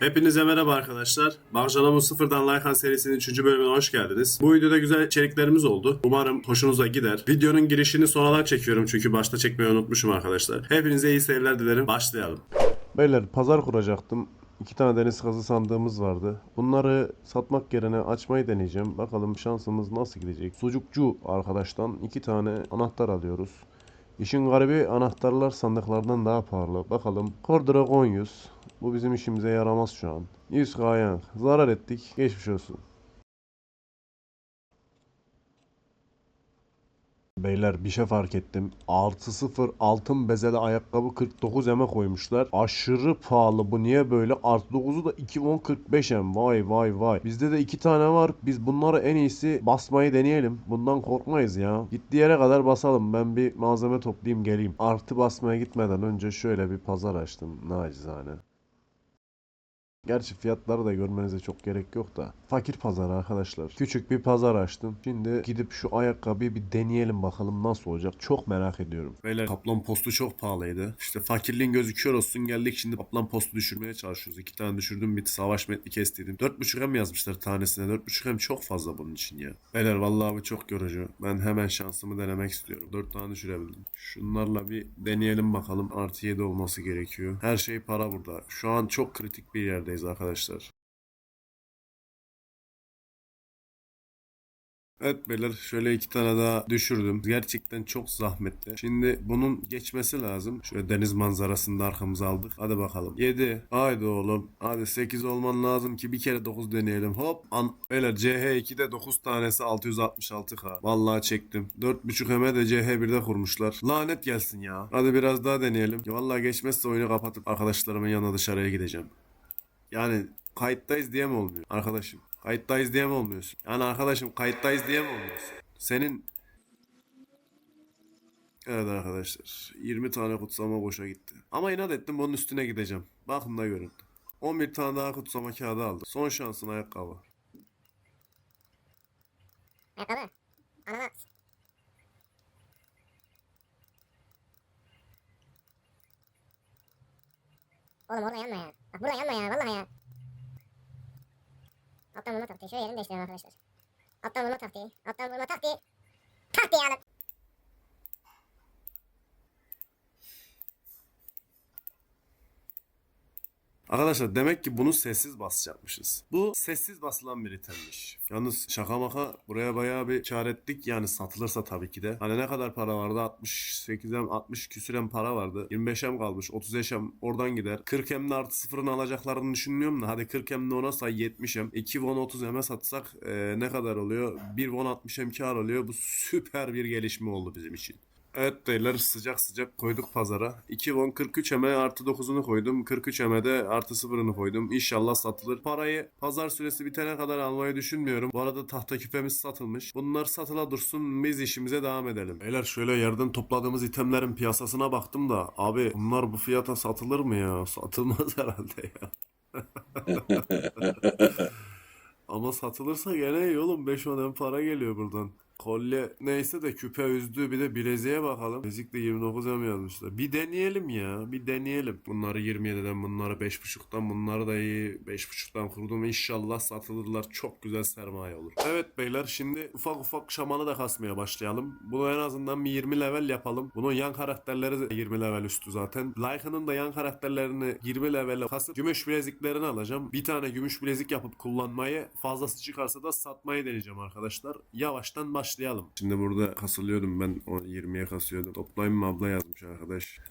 Hepinize merhaba arkadaşlar. Bağcalamu Sıfırdan Laykan serisinin 3. bölümüne hoş geldiniz. Bu videoda güzel içeriklerimiz oldu. Umarım hoşunuza gider. Videonun girişini sonradan çekiyorum çünkü başta çekmeyi unutmuşum arkadaşlar. Hepinize iyi seyirler dilerim. Başlayalım. Beyler pazar kuracaktım. İki tane deniz kazı sandığımız vardı. Bunları satmak yerine açmayı deneyeceğim. Bakalım şansımız nasıl gidecek. Sucukçu arkadaştan iki tane anahtar alıyoruz. İşin garibi anahtarlar sandıklardan daha pahalı. Bakalım. Cordura 100. Bu bizim işimize yaramaz şu an. 100 kayan. Zarar ettik. Geçmiş olsun. Beyler bir şey fark ettim. Artı sıfır altın bezeli ayakkabı 49 eme koymuşlar. Aşırı pahalı bu niye böyle? Artı 9'u da 2.10 em. Vay vay vay. Bizde de iki tane var. Biz bunları en iyisi basmayı deneyelim. Bundan korkmayız ya. Gittiği yere kadar basalım. Ben bir malzeme toplayayım geleyim. Artı basmaya gitmeden önce şöyle bir pazar açtım. Nacizane. Gerçi fiyatları da görmenize çok gerek yok da. Fakir pazarı arkadaşlar. Küçük bir pazar açtım. Şimdi gidip şu ayakkabıyı bir deneyelim bakalım nasıl olacak. Çok merak ediyorum. Beyler kaplan postu çok pahalıydı. İşte fakirliğin gözüküyor olsun geldik şimdi kaplan postu düşürmeye çalışıyoruz. İki tane düşürdüm bir savaş metni kestiydim. 4.5 hem yazmışlar tanesine. 4.5 hem çok fazla bunun için ya. Beyler vallahi bu çok yorucu. Ben hemen şansımı denemek istiyorum. 4 tane düşürebildim. Şunlarla bir deneyelim bakalım. Artı 7 olması gerekiyor. Her şey para burada. Şu an çok kritik bir yerdeyiz arkadaşlar. Evet beyler şöyle iki tane daha düşürdüm. Gerçekten çok zahmetli. Şimdi bunun geçmesi lazım. Şöyle deniz manzarasını da arkamıza aldık. Hadi bakalım. 7. Haydi oğlum. Hadi 8 olman lazım ki bir kere 9 deneyelim. Hop. An beyler CH2'de 9 tanesi 666k. Vallahi çektim. 4.5 eme de CH1'de kurmuşlar. Lanet gelsin ya. Hadi biraz daha deneyelim. Vallahi geçmezse oyunu kapatıp arkadaşlarımın yanına dışarıya gideceğim. Yani kayıttayız diye mi olmuyor arkadaşım? Kayıttayız diye mi olmuyorsun? Yani arkadaşım kayıttayız diye mi olmuyorsun? Senin Evet arkadaşlar 20 tane kutsama boşa gitti. Ama inat ettim bunun üstüne gideceğim. Bakın da görün. 11 tane daha kutsama kağıdı aldım. Son şansın ayakkabı. Ayakkabı. Ananas. Oğlum orada yanma ya. Bak burada yanma ya vallahi ya. Alttan vurma taktiği. Şöyle yerini değiştirelim arkadaşlar. Alttan vurma taktiği. Alttan vurma taktiği. Taktiği alın. Arkadaşlar demek ki bunu sessiz basacakmışız. Bu sessiz basılan bir itemmiş. Yalnız şaka maka buraya bayağı bir kar ettik. Yani satılırsa tabii ki de. Hani ne kadar para vardı? 68'em 60 küsürem para vardı. 25'em kalmış. 35'em oradan gider. 40'emde artı sıfırını alacaklarını düşünmüyorum da. Hadi 40'emde ona say 70'em. 2 won 30 eme satsak e, ne kadar oluyor? 1 won 60'em kar oluyor. Bu süper bir gelişme oldu bizim için. Evet beyler sıcak sıcak koyduk pazara. 2 won 43 eme artı 9'unu koydum. 43 eme de artı 0'ını koydum. İnşallah satılır. Parayı pazar süresi bitene kadar almayı düşünmüyorum. Bu arada tahta küpemiz satılmış. Bunlar satıla dursun biz işimize devam edelim. Beyler şöyle yerden topladığımız itemlerin piyasasına baktım da abi bunlar bu fiyata satılır mı ya? Satılmaz herhalde ya. Ama satılırsa gene iyi oğlum. 5-10 em para geliyor buradan. Kolye neyse de küpe üzdü. Bir de bileziğe bakalım. Bilezik de 29 em yazmışlar. Bir deneyelim ya. Bir deneyelim. Bunları 27'den bunları 5.5'tan bunları da iyi 5.5'tan kurdum. İnşallah satılırlar. Çok güzel sermaye olur. Evet beyler şimdi ufak ufak şamanı da kasmaya başlayalım. Bunu en azından bir 20 level yapalım. Bunun yan karakterleri de 20 level üstü zaten. Lycan'ın da yan karakterlerini 20 level'e kasıp gümüş bileziklerini alacağım. Bir tane gümüş bilezik yapıp kullanmayı fazlası çıkarsa da satmayı deneyeceğim arkadaşlar. Yavaştan başlayalım. Şimdi burada kasılıyordum ben o 20'ye kasıyordum. Toplayın mı abla yazmış arkadaş.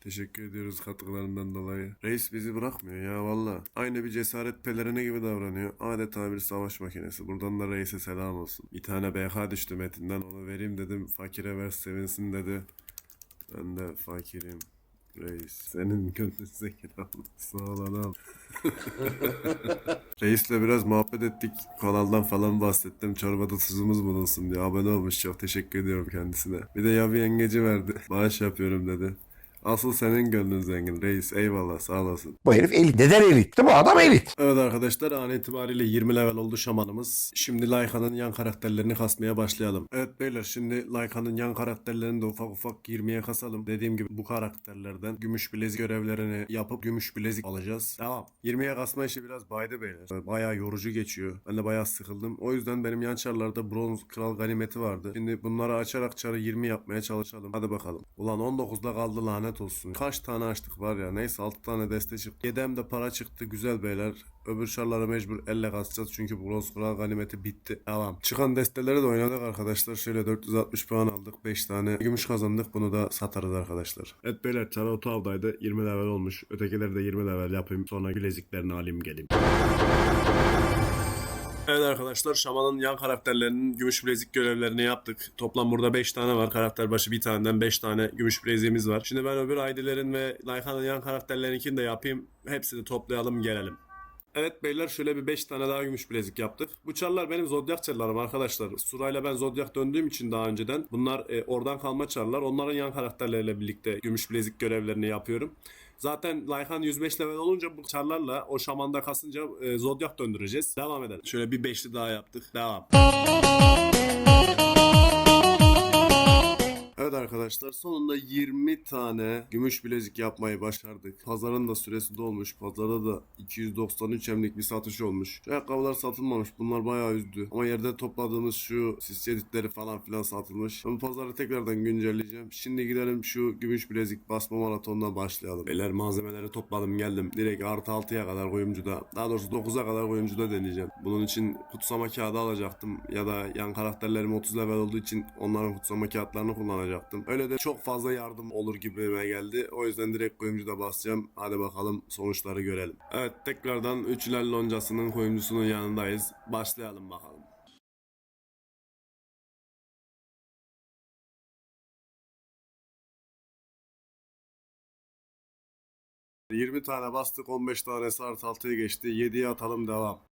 Teşekkür ediyoruz katkılarından dolayı. Reis bizi bırakmıyor ya valla. Aynı bir cesaret pelerini gibi davranıyor. Adeta bir savaş makinesi. Buradan da reise selam olsun. Bir tane BH düştü metinden onu vereyim dedim. Fakire ver sevinsin dedi. Ben de fakirim. Reis senin gönlün zengin olsun. Sağ ol anam. Reisle biraz muhabbet ettik. Kanaldan falan bahsettim. Çorbada tuzumuz bulunsun diye. Abone olmuş. Çok teşekkür ediyorum kendisine. Bir de yavi yengeci verdi. Bağış yapıyorum dedi. Asıl senin gönlün zengin reis. Eyvallah sağ olasın. Bu herif elit. Neden elit? Bu adam elit. Evet arkadaşlar an itibariyle 20 level oldu şamanımız. Şimdi Layka'nın yan karakterlerini kasmaya başlayalım. Evet beyler şimdi Layka'nın yan karakterlerini de ufak ufak 20'ye kasalım. Dediğim gibi bu karakterlerden gümüş bilezik görevlerini yapıp gümüş bilezik alacağız. Tamam. 20'ye kasma işi biraz baydı beyler. Bayağı yorucu geçiyor. Ben de bayağı sıkıldım. O yüzden benim yan çarlarda bronz kral ganimeti vardı. Şimdi bunları açarak çarı 20 yapmaya çalışalım. Hadi bakalım. Ulan 19'da kaldı lanet olsun. Kaç tane açtık var ya. Neyse 6 tane deste çıktı. 7'm de para çıktı. Güzel beyler. Öbür çarlara mecbur elle kasacağız çünkü bronz kral ganimeti bitti. Tamam. Çıkan desteleri de oynadık arkadaşlar. Şöyle 460 puan aldık. 5 tane gümüş kazandık. Bunu da satarız arkadaşlar. Evet beyler çara otavdaydı. 20 level olmuş. Ötekileri de 20 level yapayım. Sonra bileziklerini alayım geleyim. Evet arkadaşlar Şaman'ın yan karakterlerinin gümüş bilezik görevlerini yaptık. Toplam burada 5 tane var. Karakter başı bir taneden 5 tane gümüş bileziğimiz var. Şimdi ben öbür ID'lerin ve Laykan'ın yan karakterlerinkini de yapayım. Hepsini toplayalım gelelim. Evet beyler şöyle bir 5 tane daha gümüş bilezik yaptık. Bu çarlar benim zodyak çarlarım arkadaşlar. Surayla ben zodyak döndüğüm için daha önceden bunlar e, oradan kalma çarlar. Onların yan karakterleriyle birlikte gümüş bilezik görevlerini yapıyorum. Zaten Laykan 105 level olunca bu çarlarla o şamanda kasınca e, zodyak döndüreceğiz. Devam edelim. Şöyle bir beşli daha yaptık. Devam. Evet arkadaşlar sonunda 20 tane gümüş bilezik yapmayı başardık. Pazarın da süresi dolmuş. Pazarda da 293 emlik bir satış olmuş. Şu ayakkabılar satılmamış. Bunlar bayağı üzdü. Ama yerde topladığımız şu sis editleri falan filan satılmış. Ben pazarı tekrardan güncelleyeceğim. Şimdi gidelim şu gümüş bilezik basma maratonuna başlayalım. Beyler malzemeleri topladım geldim. Direkt artı 6'ya kadar kuyumcuda. Daha doğrusu 9'a kadar kuyumcuda deneyeceğim. Bunun için kutsama kağıdı alacaktım. Ya da yan karakterlerim 30 level olduğu için onların kutsama kağıtlarını kullanacaktım. Öyle de çok fazla yardım olur gibime geldi. O yüzden direkt kuyumcuda basacağım. Hadi bakalım sonuçları görelim. Evet tekrardan Üçler Loncası'nın kuyumcusunun yanındayız. Başlayalım bakalım. ...20 tane bastık, 15 tanesi artı 6'yı geçti. 7'ye atalım, devam.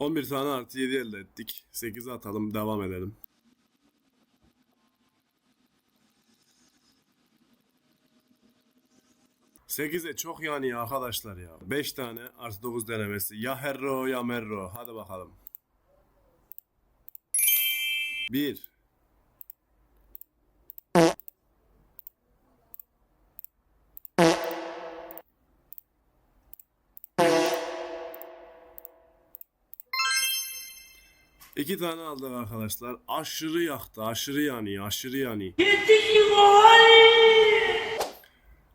...11 tane artı 7 elde ettik. 8'e atalım, devam edelim. Sekize çok yani arkadaşlar ya. 5 tane artı 9 denemesi. Ya herro ya merro. Hadi bakalım. 1 İki tane aldık arkadaşlar. Aşırı yaktı. Aşırı yani. Aşırı yani.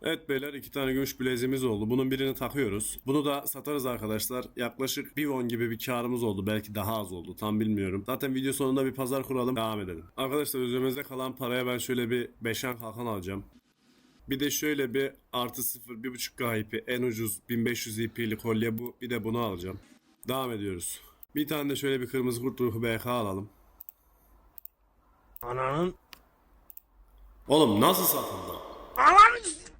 Evet beyler iki tane gümüş bileziğimiz oldu. Bunun birini takıyoruz. Bunu da satarız arkadaşlar. Yaklaşık bir won gibi bir karımız oldu. Belki daha az oldu. Tam bilmiyorum. Zaten video sonunda bir pazar kuralım. Devam edelim. Arkadaşlar üzerimizde kalan paraya ben şöyle bir beşen kalkan alacağım. Bir de şöyle bir artı 0 1.5 GP en ucuz 1500 IP'li kolye bu. Bir de bunu alacağım. Devam ediyoruz. Bir tane de şöyle bir kırmızı kurt ruhu BK alalım. Ananın. Oğlum nasıl satıldı?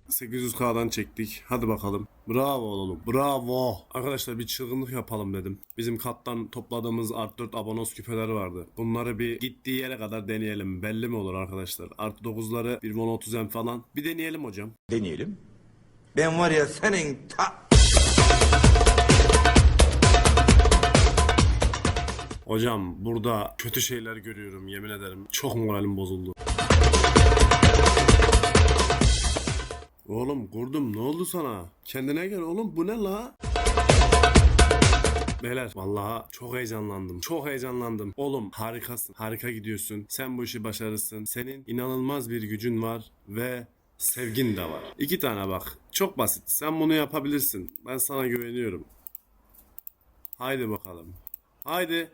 800k'dan çektik. Hadi bakalım. Bravo oğlum. Bravo. Arkadaşlar bir çılgınlık yapalım dedim. Bizim kattan topladığımız art 4 abonos küpeler vardı. Bunları bir gittiği yere kadar deneyelim. Belli mi olur arkadaşlar? Artı 9'ları bir 30 m falan. Bir deneyelim hocam. Deneyelim. Ben var ya senin ta... Hocam burada kötü şeyler görüyorum yemin ederim. Çok moralim bozuldu. Oğlum kurdum ne oldu sana? Kendine gel oğlum bu ne la? Beyler vallahi çok heyecanlandım. Çok heyecanlandım. Oğlum harikasın. Harika gidiyorsun. Sen bu işi başarırsın. Senin inanılmaz bir gücün var ve sevgin de var. İki tane bak. Çok basit. Sen bunu yapabilirsin. Ben sana güveniyorum. Haydi bakalım. Haydi.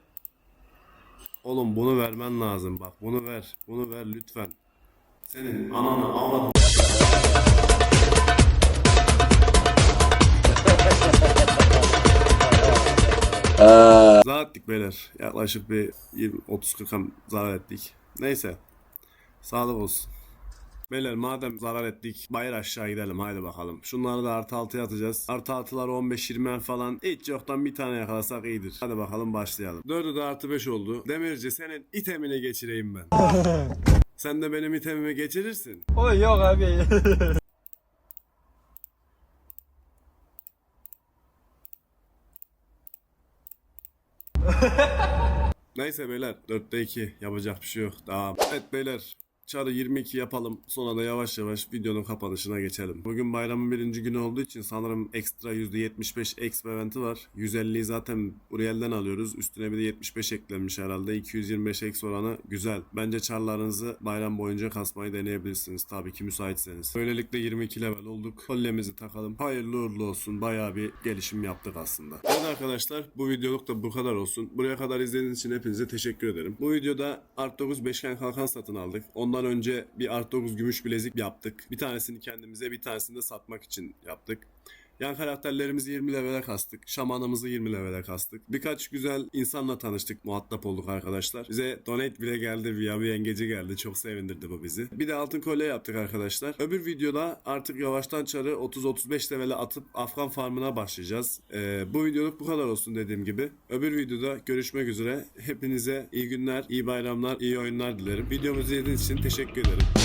Oğlum bunu vermen lazım bak. Bunu ver. Bunu ver lütfen. Senin ananı avradın. Zarar ettik beyler. Yaklaşık bir 20 30 40 zarar ettik. Neyse. Sağlık olsun. Beyler madem zarar ettik bayır aşağı gidelim haydi bakalım. Şunları da artı altıya atacağız. Artı altılar 15-20 falan hiç yoktan bir tane yakalasak iyidir. Hadi bakalım başlayalım. Dördü de artı 5 oldu. Demirci senin itemini geçireyim ben. Sen de benim itemimi geçirirsin. O yok abi. Neyse beyler 4'te 2 yapacak bir şey yok. Tamam. Evet beyler Çarı 22 yapalım. Sonra da yavaş yavaş videonun kapanışına geçelim. Bugün bayramın birinci günü olduğu için sanırım ekstra %75 exp eventi var. 150'yi zaten Uriel'den alıyoruz. Üstüne bir de 75 eklenmiş herhalde. 225 ex oranı güzel. Bence çarlarınızı bayram boyunca kasmayı deneyebilirsiniz. Tabii ki müsaitseniz. Böylelikle 22 level olduk. Kollemizi takalım. Hayırlı uğurlu olsun. Bayağı bir gelişim yaptık aslında. Evet arkadaşlar bu videoluk da bu kadar olsun. Buraya kadar izlediğiniz için hepinize teşekkür ederim. Bu videoda Art 9 beşgen kalkan satın aldık. Ondan önce bir Art 9 gümüş bilezik yaptık. Bir tanesini kendimize bir tanesini de satmak için yaptık. Yan karakterlerimizi 20 levele kastık. Şamanımızı 20 levele kastık. Birkaç güzel insanla tanıştık. Muhatap olduk arkadaşlar. Bize donate bile geldi. Via bir yengeci geldi. Çok sevindirdi bu bizi. Bir de altın kolye yaptık arkadaşlar. Öbür videoda artık yavaştan çarı 30-35 levele atıp Afgan farmına başlayacağız. Ee, bu videoluk bu kadar olsun dediğim gibi. Öbür videoda görüşmek üzere. Hepinize iyi günler, iyi bayramlar, iyi oyunlar dilerim. Videomuzu izlediğiniz için teşekkür ederim.